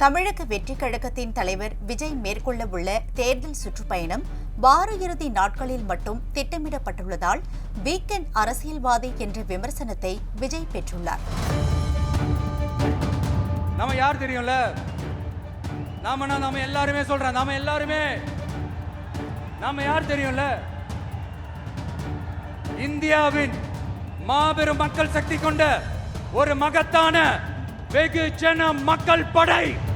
தமிழக வெற்றி கழகத்தின் தலைவர் விஜய் மேற்கொள்ள உள்ள தேர்தல் சுற்றுப்பயணம் வார இறுதி நாட்களில் மட்டும் திட்டமிடப்பட்டுள்ளதால் வீக்கெண்ட் அரசியல்வாதி என்ற விமர்சனத்தை விஜய் பெற்றுள்ளார். நம்ம யார் தெரியும்ல? நாம நாம எல்லாருமே சொல்றேன் நாம எல்லாருமே. நாம யார் தெரியும்ல? இந்தியாவின் மாபெரும் மக்கள் சக்தி கொண்ட ஒரு மகத்தான வெகுஜன மக்கள் படை.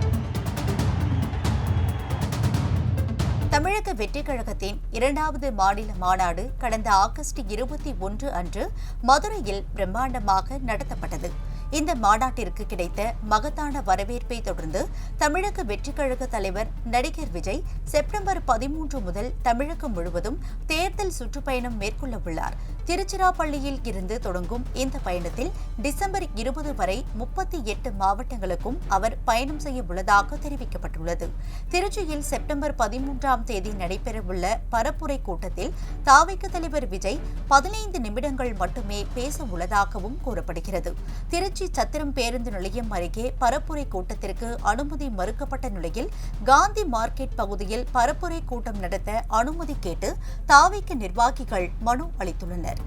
தமிழக வெற்றிக் கழகத்தின் இரண்டாவது மாநில மாநாடு கடந்த ஆகஸ்ட் இருபத்தி ஒன்று அன்று மதுரையில் பிரம்மாண்டமாக நடத்தப்பட்டது. இந்த மாநாட்டிற்கு கிடைத்த மகத்தான வரவேற்பை தொடர்ந்து தமிழக வெற்றிக் கழக தலைவர் நடிகர் விஜய் செப்டம்பர் பதிமூன்று முதல் தமிழகம் முழுவதும் தேர்தல் சுற்றுப்பயணம் மேற்கொள்ள உள்ளார் திருச்சிராப்பள்ளியில் இருந்து தொடங்கும் இந்த பயணத்தில் டிசம்பர் இருபது வரை முப்பத்தி எட்டு மாவட்டங்களுக்கும் அவர் பயணம் செய்ய உள்ளதாக தெரிவிக்கப்பட்டுள்ளது. திருச்சியில் செப்டம்பர் பதிமூன்றாம் தேதி நடைபெறவுள்ள பரப்புரை கூட்டத்தில் தாவைக்கு தலைவர் விஜய் பதினைந்து நிமிடங்கள் மட்டுமே பேச உள்ளதாகவும் கூறப்படுகிறது. திருச்சி சத்திரம் பேருந்து நிலையம் அருகே பரப்புரை கூட்டத்திற்கு அனுமதி மறுக்கப்பட்ட நிலையில் காந்தி மார்க்கெட் பகுதியில் பரப்புரை கூட்டம் நடத்த அனுமதி கேட்டு தாவைக்கு நிர்வாகிகள் மனு அளித்துள்ளனர்.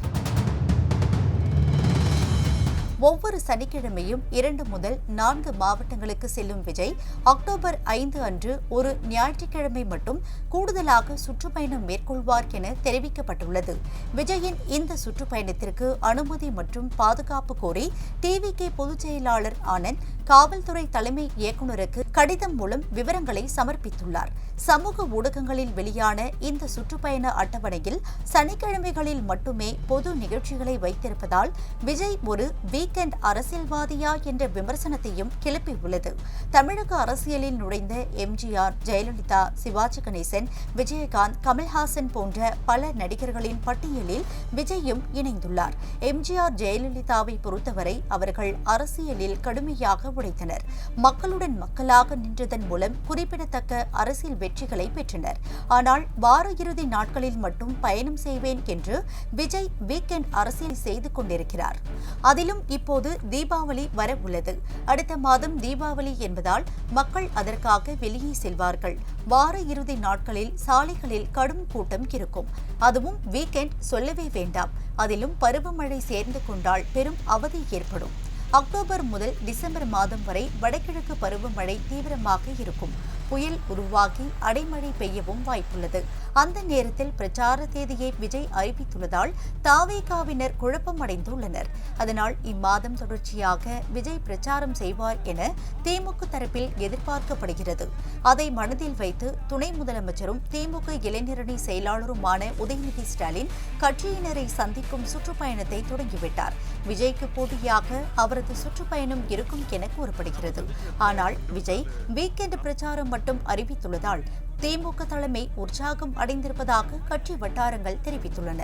ஒவ்வொரு சனிக்கிழமையும் இரண்டு முதல் நான்கு மாவட்டங்களுக்கு செல்லும் விஜய் அக்டோபர் ஐந்து அன்று ஒரு ஞாயிற்றுக்கிழமை மட்டும் கூடுதலாக சுற்றுப்பயணம் மேற்கொள்வார் என தெரிவிக்கப்பட்டுள்ளது. விஜயின் இந்த சுற்றுப்பயணத்திற்கு அனுமதி மற்றும் பாதுகாப்பு கோரி டிவிகே பொதுச் செயலாளர் ஆனந்த் காவல்துறை தலைமை இயக்குநருக்கு கடிதம் மூலம் விவரங்களை சமர்ப்பித்துள்ளார். சமூக ஊடகங்களில் வெளியான இந்த சுற்றுப்பயண அட்டவணையில் சனிக்கிழமைகளில் மட்டுமே பொது நிகழ்ச்சிகளை வைத்திருப்பதால் விஜய் ஒரு வீக்கெண்ட் அரசியல்வாதியா என்ற விமர்சனத்தையும் கிளப்பியுள்ளது. தமிழக அரசியலில் நுழைந்த எம்ஜிஆர் ஜெயலலிதா சிவாஜி கணேசன் விஜயகாந்த் கமல்ஹாசன் போன்ற பல நடிகர்களின் பட்டியலில் விஜயும் இணைந்துள்ளார். எம்ஜிஆர் ஜெயலலிதாவை பொறுத்தவரை அவர்கள் அரசியலில் கடுமையாக உழைத்தனர் மக்களுடன் மக்களாக நின்றதன் மூலம் குறிப்பிடத்தக்க அரசியல் வெற்றிகளை பெற்றனர். ஆனால் வார இறுதி நாட்களில் மட்டும் பயணம் செய்வேன் என்று விஜய் வீக்கெண்ட் அரசியல் செய்து கொண்டிருக்கிறார். அதிலும் இப்போது தீபாவளி வர உள்ளது. அடுத்த மாதம் தீபாவளி என்பதால் மக்கள் அதற்காக வெளியே செல்வார்கள். வார இறுதி நாட்களில் சாலைகளில் கடும் கூட்டம் இருக்கும். அதுவும் வீக்கெண்ட் சொல்லவே வேண்டாம். அதிலும் பருவமழை சேர்ந்து கொண்டால் பெரும் அவதி ஏற்படும். அக்டோபர் முதல் டிசம்பர் மாதம் வரை வடகிழக்கு பருவமழை தீவிரமாக இருக்கும். புயல் உருவாகி அடைமழை பெய்யவும் வாய்ப்புள்ளது. அந்த நேரத்தில் பிரச்சார தேதியை விஜய் அறிவித்துள்ளதால் தாவேகாவினர் குழப்பம் அடைந்துள்ளனர் அதனால் இம்மாதம் தொடர்ச்சியாக விஜய் பிரச்சாரம் செய்வார் என திமுக தரப்பில் எதிர்பார்க்கப்படுகிறது. அதை மனதில் வைத்து துணை முதலமைச்சரும் திமுக இளைஞரணி செயலாளருமான உதயநிதி ஸ்டாலின் கட்சியினரை சந்திக்கும் சுற்றுப்பயணத்தை தொடங்கிவிட்டார். விஜய்க்கு போட்டியாக அவரது சுற்றுப்பயணம் இருக்கும் என கூறப்படுகிறது. ஆனால் விஜய் வீக்கெண்ட் பிரச்சாரம் மட்டும் அறிவித்துள்ளதால் திமுக தலைமை உற்சாகம் அடைந்திருப்பதாக கட்சி வட்டாரங்கள் தெரிவித்துள்ளன.